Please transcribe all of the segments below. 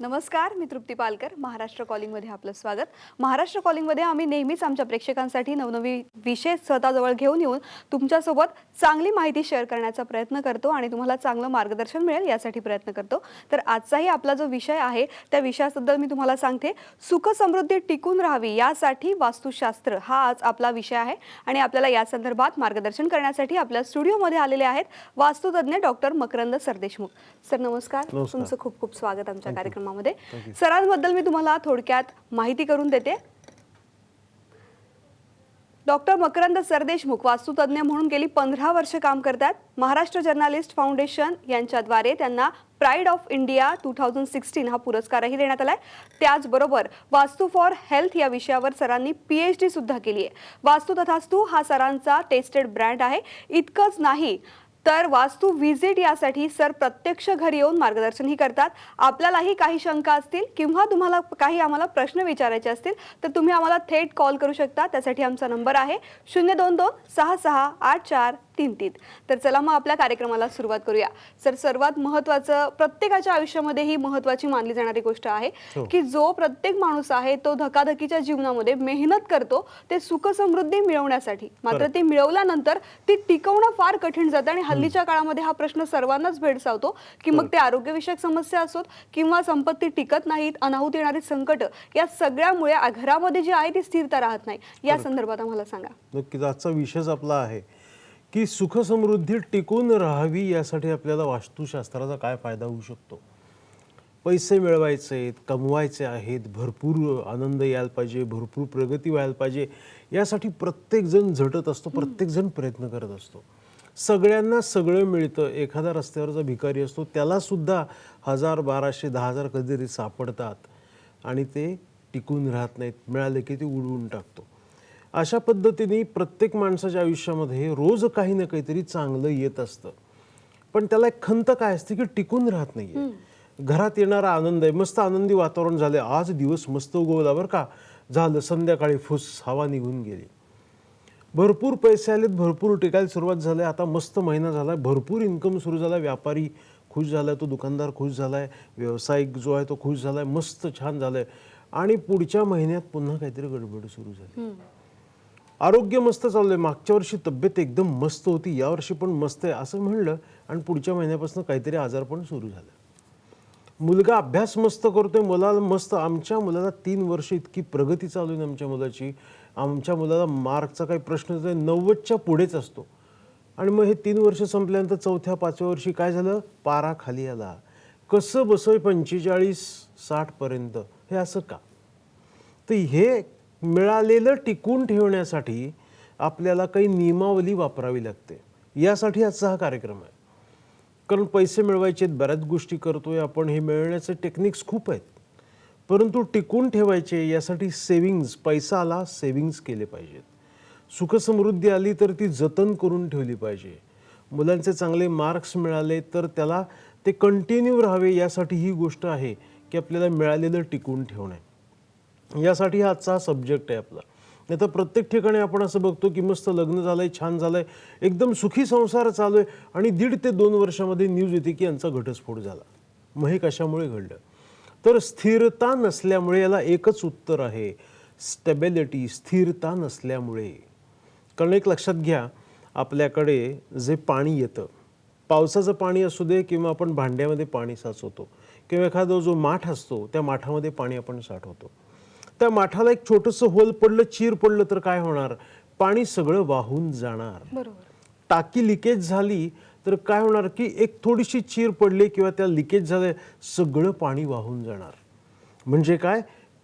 नमस्कार मी तृप्ती पालकर. महाराष्ट्र कॉलिंगमध्ये आपलं स्वागत. महाराष्ट्र कॉलिंगमध्ये आम्ही नेहमीच आमच्या प्रेक्षकांसाठी नवनवी विषय स्वतःजवळ घेऊन येऊन तुमच्यासोबत चांगली माहिती शेअर करण्याचा प्रयत्न करतो आणि तुम्हाला चांगलं मार्गदर्शन मिळेल यासाठी प्रयत्न करतो. तर आजचाही आपला जो विषय आहे त्या विषयाबद्दल मी तुम्हाला सांगते. सुख समृद्धी टिकून राहावी यासाठी वास्तुशास्त्र हा आज आपला विषय आहे आणि आपल्याला या संदर्भात मार्गदर्शन करण्यासाठी आपल्या स्टुडिओमध्ये आलेले आहेत वास्तुतज्ञ डॉक्टर मकरंद सरदेशमुख. सर नमस्कार. तुमचं खूप खूप स्वागत आमच्या कार्यक्रमामध्ये सरांबद्दल मी तुम्हाला थोडक्यात माहिती करून देते. डॉक्टर मकरंद सरदेशमुख वास्तुतज्ञ म्हणून गेली पंधरा वर्ष काम करतात. महाराष्ट्र जर्नालिस्ट फाउंडेशन यांच्याद्वारे त्यांना pride of India two thousand sixteen हा पुरस्कारही देण्यात आलाय. त्याचबरोबर वास्तू फॉर हेल्थ या विषयावर सरांनी पी एच डी सुद्धा केली आहे वास्तू तथास्तू हा सरांचा टेस्टेड ब्रँड आहे. इतकंच नाही तर वास्तू व्हिजिट यासाठी सर प्रत्यक्ष घरी येऊन मार्गदर्शनही करतात. आपल्यालाही काही शंका असतील किंवा तुम्हाला काही आम्हाला प्रश्न विचारायचे असतील तर तुम्ही आम्हाला थेट कॉल करू शकता. त्यासाठी आमचा नंबर आहे शून्य दोन दोन सहा सहा आठ चार तीन तीन तर चला मग आपल्या कार्यक्रमाला सुरुवात करूया. सर सर्वात महत्त्वाचं प्रत्येकाच्या आयुष्यामध्ये ही महत्त्वाची मानली जाणारी गोष्ट आहे हो. की जो प्रत्येक माणूस आहे तो धकाधकीच्या जीवनामध्ये मेहनत करतो ते सुख समृद्धी मिळवण्यासाठी. मात्र. ती मिळवल्यानंतर ती टिकवणं फार कठीण जातं आणि हल्लीच्या काळामध्ये हा प्रश्न सर्वांनाच भेडसावतो की मग ते आरोग्यविषयक समस्या असोत किंवा संपत्ती टिकत नाहीत अनाहूत येणारी संकट या सगळ्यामुळे घरामध्ये जी आहे ती स्थिरता राहत नाही. या संदर्भात आम्हाला सांगा. नक्कीच आजचा विषयच आपला आहे. की सुखसमृद्धी टिकून राहावी यासाठी आपल्याला वास्तुशास्त्राचा काय फायदा होऊ शकतो? पैसे मिळवायचे आहेत कमवायचे आहेत भरपूर आनंद यायला पाहिजे भरपूर प्रगती व्हायला पाहिजे यासाठी प्रत्येकजण झटत असतो प्रत्येकजण प्रयत्न करत असतो. सगळ्यांना सगळं मिळतं एखादा रस्त्यावरचा भिकारी असतो त्यालासुद्धा हजार बाराशे दहा हजार कधीतरी सापडतात आणि ते टिकून राहत नाहीत मिळाले की ते उडवून टाकतो अशा पद्धतीने प्रत्येक माणसाच्या आयुष्यामध्ये रोज काही ना काहीतरी चांगलं येत असतं. पण त्याला एक खंत काय असते की टिकून राहत नाहीये. घरात येणारा आनंद आहे मस्त आनंदी वातावरण झालंय. आज दिवस मस्त उगवला बरं का. झालं संध्याकाळी फुस हवा निघून गेली. भरपूर पैसे आलेत भरपूर टिकायला सुरुवात झाली. आता मस्त महिना झाला भरपूर इन्कम सुरू झाला. व्यापारी खुश झालाय तो दुकानदार खुश झालाय व्यावसायिक जो आहे तो खुश झालाय मस्त छान झालंय. आणि पुढच्या महिन्यात पुन्हा काहीतरी गडबड सुरू झाली. आरोग्य मस्त चाललंय. मागच्या वर्षी तब्येत एकदम मस्त होती. यावर्षी पण मस्त आहे असं म्हणलं आणि पुढच्या महिन्यापासून काहीतरी आजार पण सुरू झालं. मुलगा अभ्यास मस्त करतोय. मुलाला मस्त आमच्या मुलाला तीन वर्ष इतकी प्रगती चालू आहे आमच्या मुलाची. आमच्या मुलाला मार्कचा काही प्रश्न नाही. नव्वदच्या पुढेच असतो. आणि मग हे तीन वर्ष संपल्यानंतर चौथ्या पाचव्या वर्षी काय झालं? पारा खाली आला. कसं बसोय पंचेचाळीस साठपर्यंत हे असं का? तर हे मिळालेलं टिकून ठेवण्यासाठी आपल्याला काही नियमावली वापरावी लागते. यासाठी आजचा हा कार्यक्रम आहे. कारण पैसे मिळवायचे आहेत बऱ्याच गोष्टी करतो आहे आपण हे मिळवण्याचे टेक्निक्स खूप आहेत. परंतु टिकून ठेवायचे यासाठी सेविंग्ज पैसा आला सेविंग्ज केले पाहिजेत. सुखसमृद्धी आली तर ती जतन करून ठेवली पाहिजे. मुलांचे चांगले मार्क्स मिळाले तर त्याला ते कंटिन्यू राहावे यासाठी ही गोष्ट आहे की आपल्याला मिळालेलं टिकून ठेवणे यासाठी हा आजचा सब्जेक्ट आहे आपला. नाही तर प्रत्येक ठिकाणी आपण असं बघतो की मस्त लग्न झालंय छान झालंय एकदम सुखी संसार चालू आहे आणि दीड ते दोन वर्षामध्ये न्यूज येते की यांचा घटस्फोट झाला. मग हे कशामुळे घडलं? तर स्थिरता नसल्यामुळे याला एकच उत्तर आहे स्टेबिलिटी स्थिरता नसल्यामुळे. कारण एक लक्षात घ्या आपल्याकडे जे पाणी येतं पावसाचं पाणी असू दे किंवा आपण भांड्यामध्ये पाणी साचवतो किंवा एखादा जो माठ असतो त्या माठामध्ये पाणी आपण साठवतो. त्या माठाला एक छोटंसं होल पडलं चीर पडलं तर काय होणार? पाणी सगळं वाहून जाणार. टाकी लिकेज झाली तर काय होणार की एक थोडीशी चीर पडली किंवा त्या लिकेज झालं सगळं पाणी वाहून जाणार. म्हणजे काय?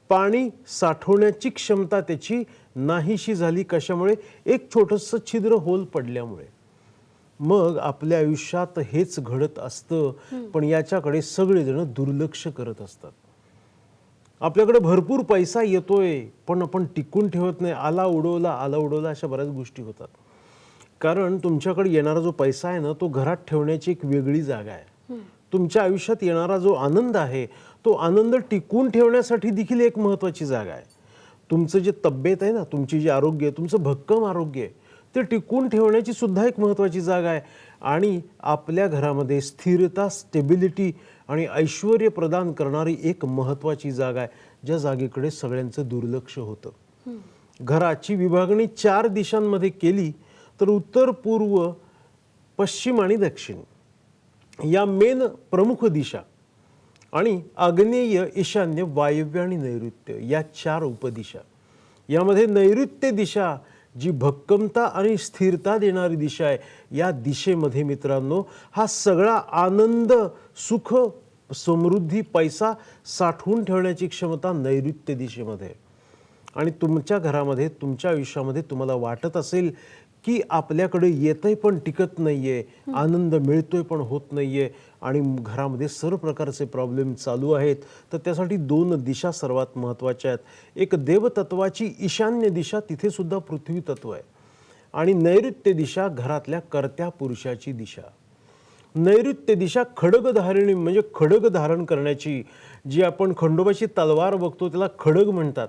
पाणी साठवण्याची क्षमता त्याची नाहीशी झाली कशामुळे? एक छोटंसं छिद्र होल पडल्यामुळे. मग आपल्या आयुष्यात हेच घडत असतं पण याच्याकडे सगळेजण दुर्लक्ष करत असतात. आपल्याकडे भरपूर पैसा येतोय पण आपण टिकून ठेवत नाही. आला उडवला आला उडवला अशा बऱ्याच गोष्टी होतात. कारण तुमच्याकडे येणारा जो पैसा आहे ना तो घरात ठेवण्याची एक वेगळी जागा आहे. तुमच्या आयुष्यात येणारा जो आनंद आहे तो आनंद टिकून ठेवण्यासाठी देखील एक महत्वाची जागा आहे. तुमचं जे तब्येत आहे ना तुमची जे आरोग्य आहे तुमचं भक्कम आरोग्य आहे ते टिकून ठेवण्याची सुद्धा एक महत्त्वाची जागा आहे. आणि आपल्या घरामध्ये स्थिरता स्टेबिलिटी आणि ऐश्वर प्रदान करणारी एक महत्त्वाची जागा आहे. ज्या जागेकडे सगळ्यांचं दुर्लक्ष होतं. घराची विभागणी चार दिशांमध्ये केली तर उत्तर पूर्व पश्चिम आणि दक्षिण. या मेन प्रमुख दिशा आणि आग्नेय ईशान्य वायव्य आणि नैऋत्य या चार उपदिशा. यामध्ये नैऋत्य दिशा जी भक्कमता आणि स्थिरता देणारी दिशा आहे या दिशेमध्ये मित्रांनो हा सगळा आनंद सुख समृद्धी पैसा साठवून ठेवण्याची क्षमता नैऋत्य दिशेमध्ये आणि तुमच्या घरामध्ये तुमच्या आयुष्यामध्ये तुम्हाला वाटत असेल की आपल्याकडे येतंय पण टिकत नाहीये आनंद मिळतोय पण होत नाहीये आणि घरामध्ये सर्व प्रकारचे प्रॉब्लेम चालू आहेत. तर त्यासाठी दोन दिशा सर्वात महत्त्वाच्या आहेत. एक देवतत्वाची ईशान्य दिशा तिथे सुद्धा पृथ्वी तत्व आहे. आणि नैऋत्य दिशा घरातल्या कर्त्या पुरुषाची दिशा. नैऋत्य दिशा खडग धारिणी म्हणजे खडग धारण करण्याची जी आपण खंडोबाची तलवार बघतो त्याला खडग म्हणतात.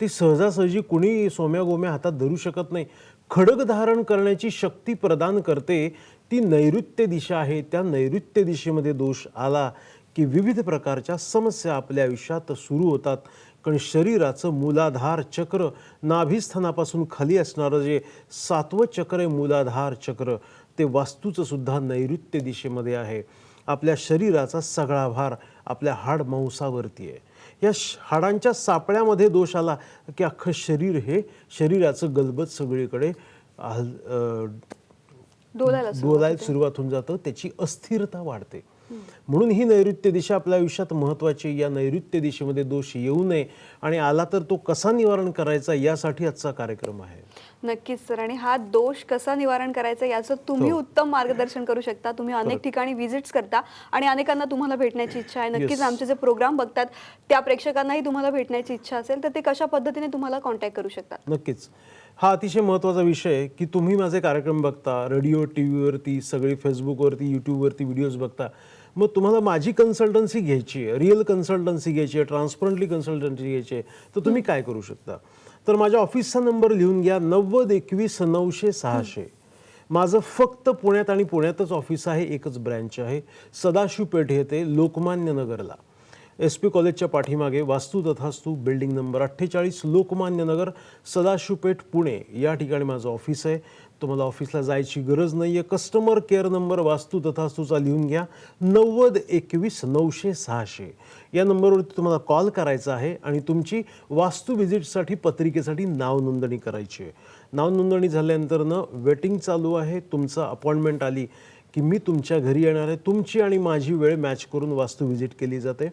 ती सहजासहजी कुणी सोम्या गोम्या हातात धरू शकत नाही. खडग धारण करण्याची शक्ती प्रदान करते ती नैऋत्य दिशा आहे त्या नैऋत्य दिशेमध्ये दोष आला की विविध प्रकारच्या समस्या आपल्या आयुष्यात सुरू होतात. कारण शरीराचं मूलाधार चक्र नाभिस्थानापासून खाली असणारं जे सातवं चक्र आहे मूलाधार चक्र ते वास्तूचं सुद्धा नैऋत्य दिशेमध्ये आहे. आपल्या शरीराचा सगळा भार आपल्या हाड मांसावरती आहे. या श- हाडांच्या सापळ्यामध्ये दोष आला की अख्खं शरीर हे शरीराचं गलबत सगळीकडे डोलायला सुरुवात होऊन जातं त्याची अस्थिरता वाढते. म्हणून ही नैऋत्य दिशा आपल्या आयुष्यात महत्वाची. या नैऋत्य दिशेमध्ये दोष येऊ नये आणि आला तर तो कसा निवारण करायचा यासाठी आजचा कार्यक्रम आहे. नक्कीच सर. आणि हा दोष कसा निवारण करायचा याचं तुम्ही हो. उत्तम मार्गदर्शन करू शकता. तुम्ही अनेक ठिकाणी व्हिजिट्स करता आणि अनेकांना तुम्हाला भेटण्याची इच्छा आहे. नक्कीच. आमचे जे प्रोग्राम बघतात त्या प्रेक्षकांनाही तुम्हाला भेटण्याची इच्छा असेल तर ते कशा पद्धतीने तुम्हाला कॉन्टॅक्ट करू शकतात? नक्कीच. हा अतिशय महत्त्वाचा विषय की तुम्ही माझे कार्यक्रम बघता रेडिओ टी व्हीवरती सगळी फेसबुकवरती यूट्यूबवरती व्हिडिओज बघता. मग तुम्हाला माझी कन्सल्टन्सी घ्यायची आहे रिअल कन्सल्टन्सी घ्यायची आहे ट्रान्सपरंटली कन्सल्टन्सी घ्यायची आहे तर तुम्ही काय करू शकता? तर माझ्या ऑफिसचा नंबर लिहून घ्या नव्वद एकवीस नऊशे सहाशे. माझं फक्त पुण्यात आणि पुण्यातच ऑफिस आहे एकच ब्रँच आहे. सदाशिव पेठ येथे लोकमान्य नगरला. एस पी कॉलेजच्या पाठीमागे वास्तू तथास्तू बिल्डिंग नंबर अठ्ठेचाळीस लोकमान्य नगर सदाशिवपेठ पुणे. या ठिकाणी माझं ऑफिस आहे. तुम्हाला ऑफिसला जायची गरज नाही आहे कस्टमर केअर नंबर वास्तू तथास्तूचा लिहून घ्या. नव्वद एकवीस नऊशे सहाशे. या नंबरवरती तुम्हाला कॉल करायचा आहे आणि तुमची वास्तू व्हिजिटसाठी पत्रिकेसाठी नाव नोंदणी करायची आहे. नाव नोंदणी झाल्यानंतरनं वेटिंग चालू आहे. तुमचं अपॉइंटमेंट आली की मी तुमच्या घरी येणार आहे. तुमची आणि माझी वेळ मॅच करून वास्तू व्हिजिट केली जाते.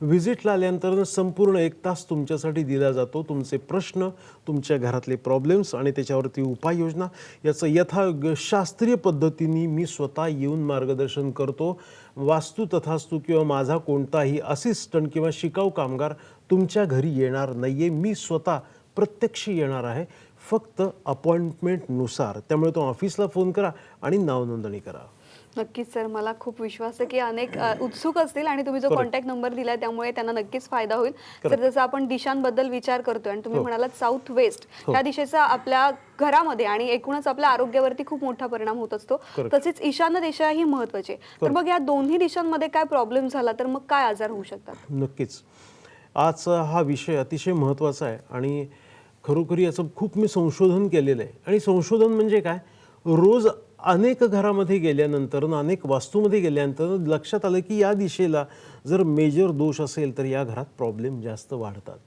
व्हिजिटला आल्यानंतर संपूर्ण एक तास तुमच्यासाठी दिला जातो. तुमचे प्रश्न तुमच्या घरातले प्रॉब्लेम्स आणि त्याच्यावरती उपाययोजना याचं यथा शास्त्रीय पद्धतीने मी स्वतः येऊन मार्गदर्शन करतो. वास्तू तथास्तू किंवा माझा कोणताही असिस्टंट किंवा शिकाऊ कामगार तुमच्या घरी येणार नाही आहे मी स्वतः प्रत्यक्ष येणार आहे. फक्त अपॉइंटमेंटनुसार त्यामुळे तो ऑफिसला फोन करा आणि नाव नोंदणी करा. नक्कीच सर मला खूप विश्वास आहे की अनेक अ, उत्सुक असतील आणि तुम्ही जो Correct. कॉन्टॅक्ट नंबर दिलाय त्यामुळे त्यांना नक्कीच फायदा होईल तर. जसं आपण दिशांबद्दल विचार करतोय आणि तुम्ही हो. म्हणालात साऊथ वेस्ट हो. ह्या दिशेचा आपल्या घरामध्ये आणि एकूणच आपल्या आरोग्यावरती खूप मोठा परिणाम होत असतो Correct. तसेच ईशान्य दिशा ही महत्वाची आहे. तर Correct. मग या दोन्ही दिशांमध्ये काय प्रॉब्लेम झाला तर मग काय आजार होऊ शकतात नक्कीच आजचा हा विषय अतिशय महत्त्वाचा आहे आणि खरोखरी याचं खूप मी संशोधन केलेलं आहे आणि संशोधन म्हणजे काय रोज अनेक घरामध्ये गेल्यानंतर अनेक वास्तूमध्ये गेल्यानंतर लक्षात आलं की या दिशेला जर मेजर दोष असेल तर या घरात प्रॉब्लेम जास्त वाढतात.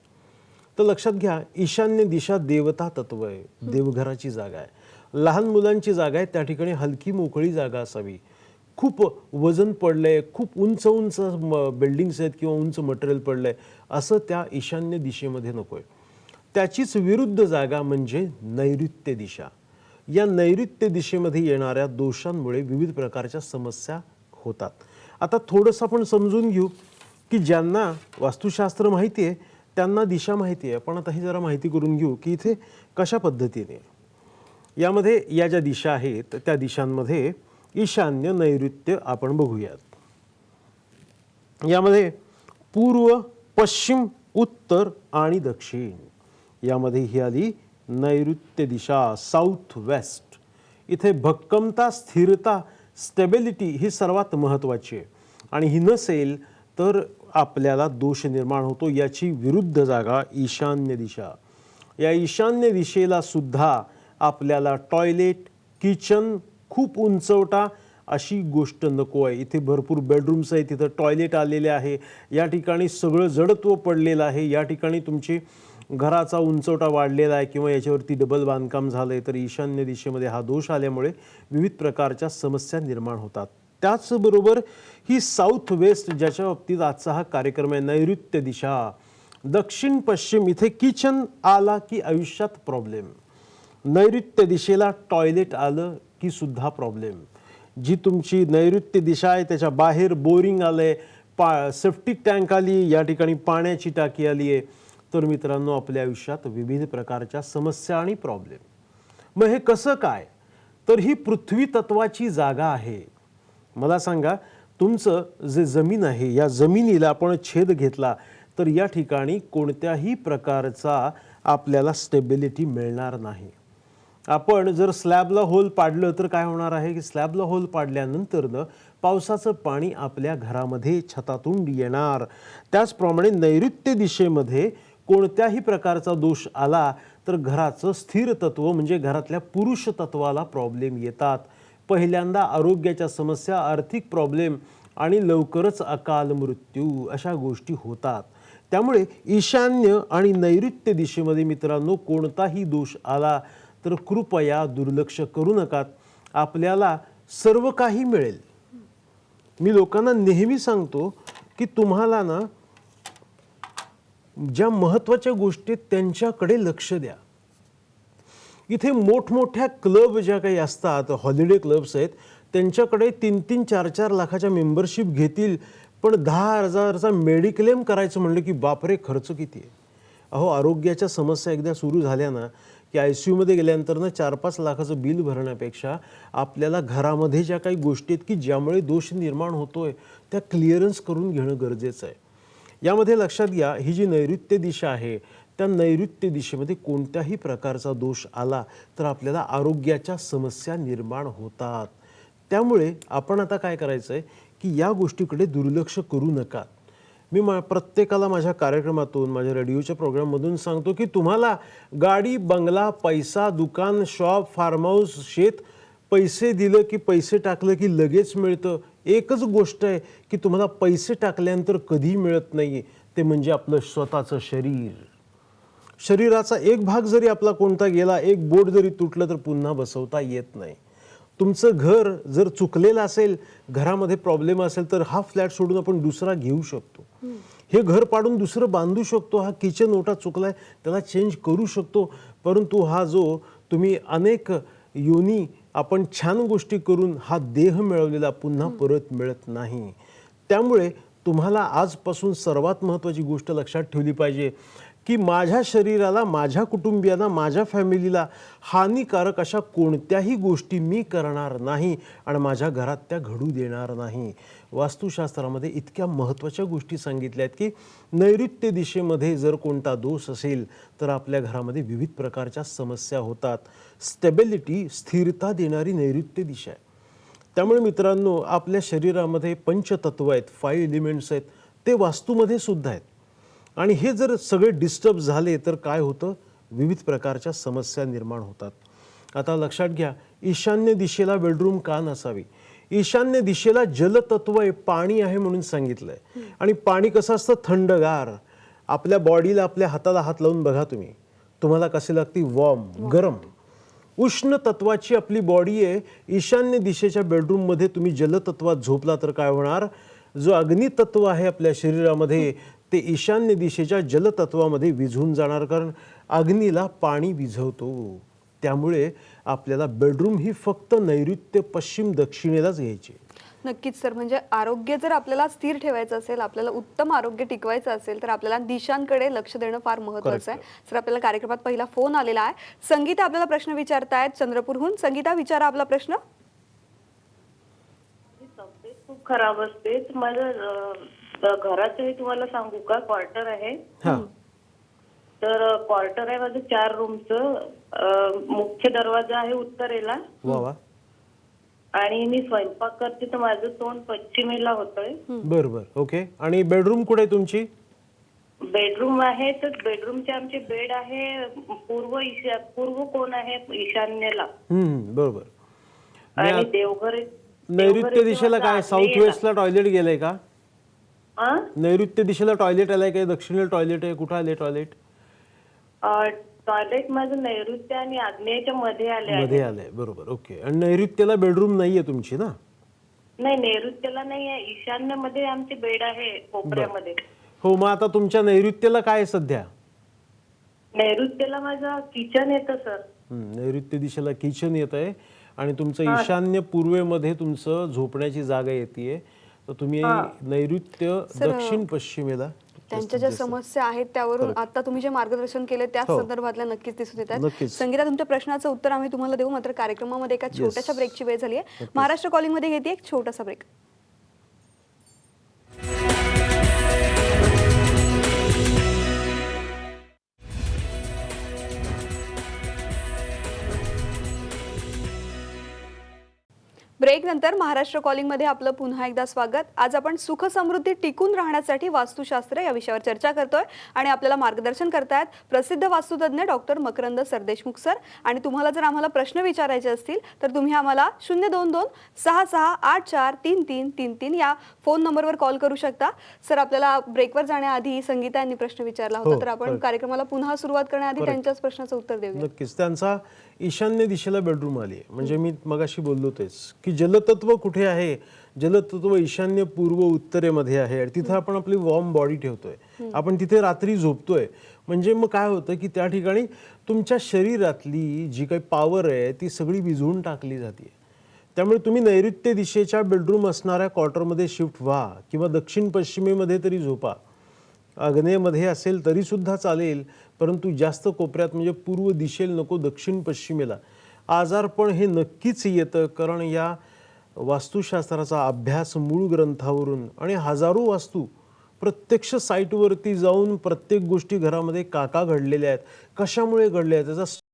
तर लक्षात घ्या ईशान्य दिशा देवता तत्व आहे. देवघराची जागा आहे. लहान मुलांची जागा आहे त्या ठिकाणी हलकी मोकळी जागा असावी. खूप वजन पडलंय खूप उंच उंच बिल्डिंग्स आहेत किंवा उंच मटेरियल पडलंय असं त्या ईशान्य दिशेमध्ये नकोय. त्याचीच विरुद्ध जागा म्हणजे नैऋत्य दिशा. या नैऋत्य दिशेमध्ये येणाऱ्या दोषांमुळे विविध प्रकारच्या समस्या होतात. आता थोडंसं आपण समजून घेऊ की ज्यांना वास्तुशास्त्र माहिती आहे त्यांना दिशा माहिती आहे. आपण आता ही जरा माहिती करून घेऊ की इथे कशा पद्धतीने. यामध्ये या ज्या दिशा आहेत त्या दिशांमध्ये ईशान्य नैऋत्य आपण बघूयात. यामध्ये पूर्व पश्चिम उत्तर आणि दक्षिण. यामध्ये ही आली नैऋत्य दिशा साऊथ वेस्ट इथे भक्कमता स्थिरता स्टेबिलिटी ही सर्वात महत्त्वाची आहे. आणि ही नसेल तर आपल्याला दोष निर्माण होतो याची विरुद्ध जागा ईशान्य दिशा. या ईशान्य दिशेला सुद्धा आपल्याला टॉयलेट किचन खूप उंचवटा अशी गोष्ट नको आहे. इथे भरपूर बेडरूम्स आहेत तिथं टॉयलेट आलेले आहे. या ठिकाणी सगळं जडत्व पडलेलं आहे. या ठिकाणी तुमची घराचा उंचवटा वाढलेला आहे किंवा याच्यावरती डबल बांधकाम झालं आहे तर ईशान्य दिशेमध्ये हा दोष आल्यामुळे विविध प्रकारच्या समस्या निर्माण होतात. त्याचबरोबर ही साऊथ वेस्ट ज्याच्या बाबतीत आजचा हा कार्यक्रम आहे नैऋत्य दिशा. दक्षिण पश्चिम इथे किचन आला की आयुष्यात प्रॉब्लेम नैऋत्य दिशेला टॉयलेट आलं की सुद्धा प्रॉब्लेम जी तुमची नैऋत्य दिशा आहे त्याच्या बाहेर बोरिंग आलं आहे पा सेफ्टिक टँक आली या ठिकाणी पाण्याची टाकी आली आहे तर मित्रांनो आपल्या आयुष्यात विविध प्रकारच्या समस्या आणि प्रॉब्लेम मग हे कसं काय? तर ही पृथ्वी तत्वाची जागा आहे. मला सांगा तुमचं जे जमीन आहे या जमिनीला आपण छेद घेतला तर या ठिकाणी कोणत्याही प्रकारचा आपल्याला स्टेबिलिटी मिळणार नाही. आपण जर स्लॅबला होल पाडलं तर काय होणार आहे? की स्लॅबला होल पाडल्यानंतरनं पावसाचं पाणी आपल्या घरामध्ये छतातून येणार. त्याचप्रमाणे नैऋत्य दिशेमध्ये कोणत्याही प्रकारचा दोष आला तर घराचं स्थिर तत्व म्हणजे घरातल्या पुरुष तत्वाला प्रॉब्लेम येतात. पहिल्यांदा आरोग्याच्या समस्या आर्थिक प्रॉब्लेम आणि लवकरच अकाल मृत्यू अशा गोष्टी होतात. त्यामुळे ईशान्य आणि नैऋत्य दिशेमध्ये मित्रांनो कोणताही दोष आला तर कृपया दुर्लक्ष करू नकात आपल्याला सर्व काही मिळेल. मी लोकांना नेहमी सांगतो की तुम्हाला ना ज्या महत्त्वाच्या गोष्टी त्यांच्याकडे लक्ष द्या. इथे मोठमोठ्या क्लब ज्या काही असतात हॉलिडे क्लब्स आहेत त्यांच्याकडे तीन तीन चार चार लाखाच्या मेंबरशिप घेतील. पण दहा हजारचा मेडिक्लेम करायचं म्हणलं की बापरे खर्च किती आहे? अहो आरोग्याच्या समस्या एकदा सुरू झाल्या ना की आय सी यूमध्ये गेल्यानंतर ना चार पाच लाखाचं बिल भरण्यापेक्षा आपल्याला घरामध्ये ज्या काही गोष्टी आहेत की ज्यामुळे दोष निर्माण होतो आहे त्या क्लिअरन्स करून घेणं गरजेचं आहे. यामध्ये लक्षात घ्या ही जी नैऋत्य दिशा आहे त्या नैऋत्य दिशेमध्ये कोणत्याही प्रकारचा दोष आला तर आपल्याला आरोग्याच्या समस्या निर्माण होतात. त्यामुळे आपण आता काय करायचं आहे की या गोष्टीकडे दुर्लक्ष करू नका. मी मा प्रत्येकाला माझ्या कार्यक्रमातून माझ्या रेडिओच्या प्रोग्राममधून सांगतो की तुम्हाला गाडी बंगला पैसा दुकान शॉप फार्म हाऊस शेत पैसे दिलं की पैसे टाकलं की लगेच मिळतं. एकच गोष्ट आहे की तुम्हाला पैसे टाकल्यानंतर कधी मिळत नाही ते म्हणजे आपलं स्वतःचं शरीर. शरीराचा एक भाग जरी आपला कोणता गेला एक बोट जरी तुटलं तर पुन्हा बसवता येत नाही. तुमचं घर जर चुकलेलं असेल घरामध्ये प्रॉब्लेम असेल तर हा फ्लॅट सोडून आपण दुसरा घेऊ शकतो. हे घर पाडून दुसरं बांधू शकतो हा किचन ओटा चुकला आहे त्याला चेंज करू शकतो. परंतु हा जो तुम्ही अनेक योनी आपण छान गोष्टी करून हा देह मिळवलेला पुन्हा परत मिळत नाही. त्यामुळे तुम्हाला आजपासून सर्वात महत्त्वाची गोष्ट लक्षात ठेवली पाहिजे की माझ्या शरीराला माझ्या कुटुंबियांना माझ्या फॅमिलीला हानिकारक अशा कोणत्याही गोष्टी मी करणार नाही आणि माझ्या घरात त्या घडू देणार नाही. वास्तुशास्त्रामध्ये इतक्या महत्त्वाच्या गोष्टी सांगितल्या आहेत की नैऋत्य दिशेमध्ये जर कोणता दोष असेल तर आपल्या घरामध्ये विविध प्रकारच्या समस्या होतात. स्टेबिलिटी स्थिरता देणारी नैऋत्य दिशा आहे. त्यामुळे मित्रांनो आपल्या शरीरामध्ये पंचतत्व आहेत फाईव्ह एलिमेंट्स आहेत ते वास्तूमध्ये सुद्धा आहेत. आणि हे जर सगळे डिस्टर्ब झाले तर काय होतं? विविध प्रकारच्या समस्या निर्माण होतात. आता लक्षात घ्या ईशान्य दिशेला बेडरूम का नसावी? ईशान्य दिशेला जलतत्व आहे पाणी आहे म्हणून सांगितलंय. आणि पाणी कसं असतं? थंडगार. आपल्या बॉडीला आपल्या हाताला हात लावून बघा तुम्ही. तुम्हाला कसे लागते वॉर्म गरम. उष्ण तत्वाची आपली बॉडी आहे. ईशान्य दिशेच्या बेडरूममध्ये तुम्ही जलतत्वात झोपला तर काय होणार? जो अग्नितत्व आहे आपल्या शरीरामध्ये ते ईशान्य दिशेच्या जलतत्वामध्ये विझून जाणार. कारण अग्नीला पाणी विझवतो. त्यामुळे आपल्याला बेडरूम ही फक्त नैऋत्य पश्चिम दक्षिणेलाच घ्यायची नक्कीच सर. म्हणजे आरोग्य जर आपल्याला स्थिर ठेवायचं असेल आपल्याला उत्तम आरोग्य टिकवायचं असेल तर आपल्याला दिशांकडे लक्ष देणं फार महत्वाचं आहे. सर आपल्याला कार्यक्रमात पहिला फोन आलेला आहे. संगीता आपल्याला प्रश्न विचारतायत चंद्रपूरहून. संगीता विचारा आपला प्रश्न. तब्येत खूप खराब असते. माझं अं, घराचंही तुम्हाला सांगू का? क्वार्टर आहे. हां. तर क्वार्टर आहे माझं चार रूमचं मुख्य दरवाजा आहे उत्तरेला. वा वा. आणि मी स्वयंपाक करते तर माझं तोंड पश्चिमेला होतंय. बर बर. ओके. आणि बेडरूम कुठे आहे तुमची? बेडरूम आहे तर बेडरूमचे आमचे बेड आहे पूर्व ईशा पूर्व कोण आहे? ईशान्येला. हम्म, बरोबर आणि देवघर नैऋत्य दिशेला काय? साऊथ वेस्टला टॉयलेट गेलंय का? हा नैऋत्य दिशेला टॉयलेट आलंय काय? दक्षिणेला टॉयलेट आहे? कुठं आले टॉयलेट टॉयलेट माझं नैऋत्य आणि आग्नेयच्या मध्ये आले आहे मध्ये आलंय बरोबर. ओके. आणि नैऋत्यला बेडरूम नाहीये तुमची ना? नाही नैऋत्यला नाही आहे ईशान्यमध्ये आमचे बेड आहे कोपऱ्यामध्ये. हो मग आता तुमच्या नैऋत्यला काय आहे सध्या? नैऋत्यला माझं किचन येतं सर. नैऋत्य दिशेला किचन येत आहे. आणि तुमचं ईशान्य पूर्वेमध्ये तुमचं झोपण्याची जागा येते तर तुम्ही नैऋत्य दक्षिण पश्चिमेला त्यांच्या ज्या समस्या आहेत त्यावरून आता तुम्ही जे मार्गदर्शन केले त्या हो. संदर्भातल्या नक्कीच दिसून येत आहेत. नक्कीच. संगीता तुमच्या प्रश्नाचं उत्तर आम्ही तुम्हाला देऊ मात्र कार्यक्रमामध्ये एका छोट्याशा ब्रेकची वेळ झाली आहे. महाराष्ट्र कॉलिंगमध्ये घेते एक छोटासा ब्रेक ब्रेक नंतर महाराष्ट्र कॉलिंगमध्ये आपलं पुन्हा एकदा स्वागत. आज आपण सुख समृद्धी टिकून राहण्यासाठी वास्तुशास्त्र या विषयावर चर्चा करतोय आणि आपल्याला मार्गदर्शन करतायत प्रसिद्ध वास्तुतज्ञ डॉक्टर मकरंद सरदेशमुख सर. आणि तुम्हाला जर आम्हाला प्रश्न विचारायचे असतील तर तुम्ही आम्हाला शून्य दोन दोन सहा सहा आठ चार तीन तीन तीन तीन या फोन नंबरवर कॉल करू शकता. सर आपल्याला ब्रेकवर जाण्याआधी संगीता यांनी प्रश्न विचारला हो, होता तर आपण. कार्यक्रमाला पुन्हा सुरुवात करण्याआधी त्यांच्याच प्रश्नाचं उत्तर देऊया. नक्कीच. त्यांचा ईशान्य दिशेला बेडरूम आली म्हणजे मी मगाशी बोललो तेच की जलतत्व कुठे आहे? जलतत्व ईशान्य पूर्व उत्तरेमध्ये आहे आणि तिथे आपण आपली वॉर्म बॉडी ठेवतोय. आपण तिथे रात्री झोपतोय. म्हणजे मग काय होतं की त्या ठिकाणी तुमच्या शरीरातली जी काही पॉवर आहे ती सगळी विझवून टाकली जाते त्यामुळे तुम्ही नैऋत्य दिशेच्या बेडरूम असणाऱ्या क्वार्टरमध्ये शिफ्ट व्हा किंवा दक्षिण पश्चिमेमध्ये तरी झोपा. आग्नेयमध्ये असेल तरी सुद्धा चालेल परंतु जास्त कोपऱ्यात म्हणजे पूर्व दिशेला नको दक्षिण पश्चिमेला. आजारपण हे नक्कीच येतं कारण या वास्तुशास्त्राचा अभ्यास मूळ ग्रंथावरून आणि हजारो वास्तू प्रत्यक्ष साईटवरती जाऊन प्रत्येक गोष्टी घरामध्ये काका घडलेल्या आहेत. कशामुळे घडल्या आहेत? त्याचा